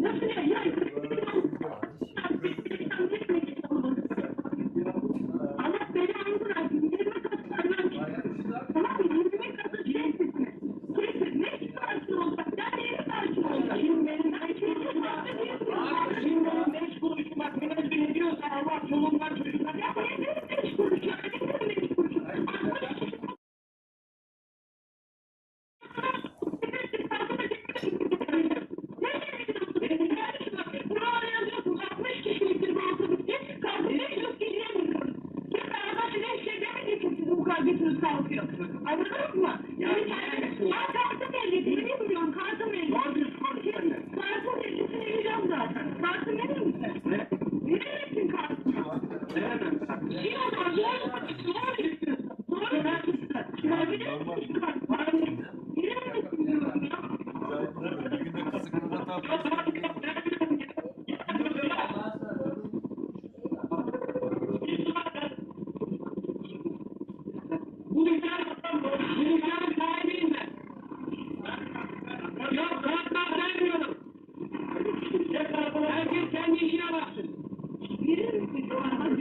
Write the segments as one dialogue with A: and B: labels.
A: Nasıl ya? Anladınız mı? Yani ya kartı belli değil bilmiyorum kartı belli. Kartı bellisini vereceğim zaten. Kartı verir misin? Ne? Verir misin kartını? Şey olmaz. Doğru. Doğru istiyorsun. Doğru ben istiyorsun. Ya verir misin kartını? Verir misin diyorum ya?
B: Bir günde kazıklarına tartışıyor.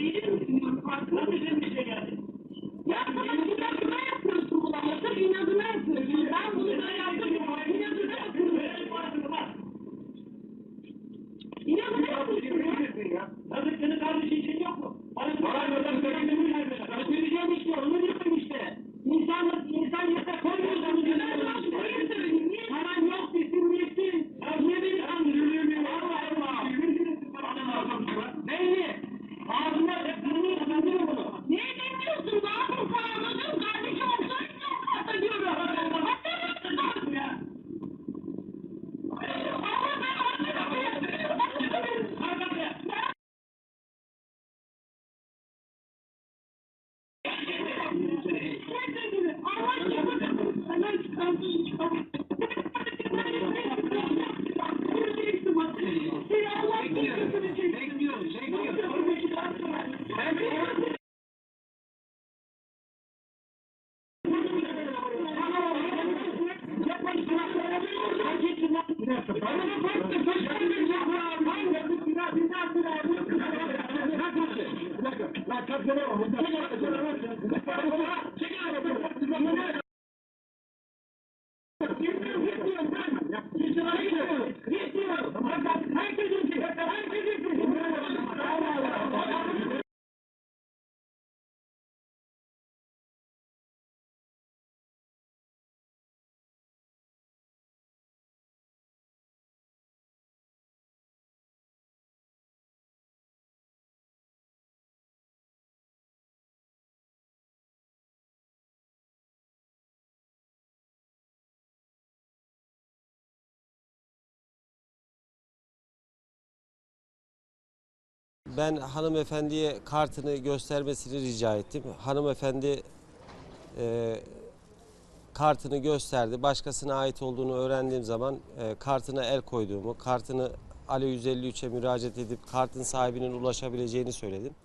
A: Bana verir misin? diyorum. Kartına verir Çekil abi. Çekil abi.
C: Ben hanımefendiye kartını göstermesini rica ettim. Hanımefendi e, kartını gösterdi. Başkasına ait olduğunu öğrendiğim zaman e, kartına el koyduğumu, kartını Alo 153'e müracaat edip kartın sahibinin ulaşabileceğini söyledim.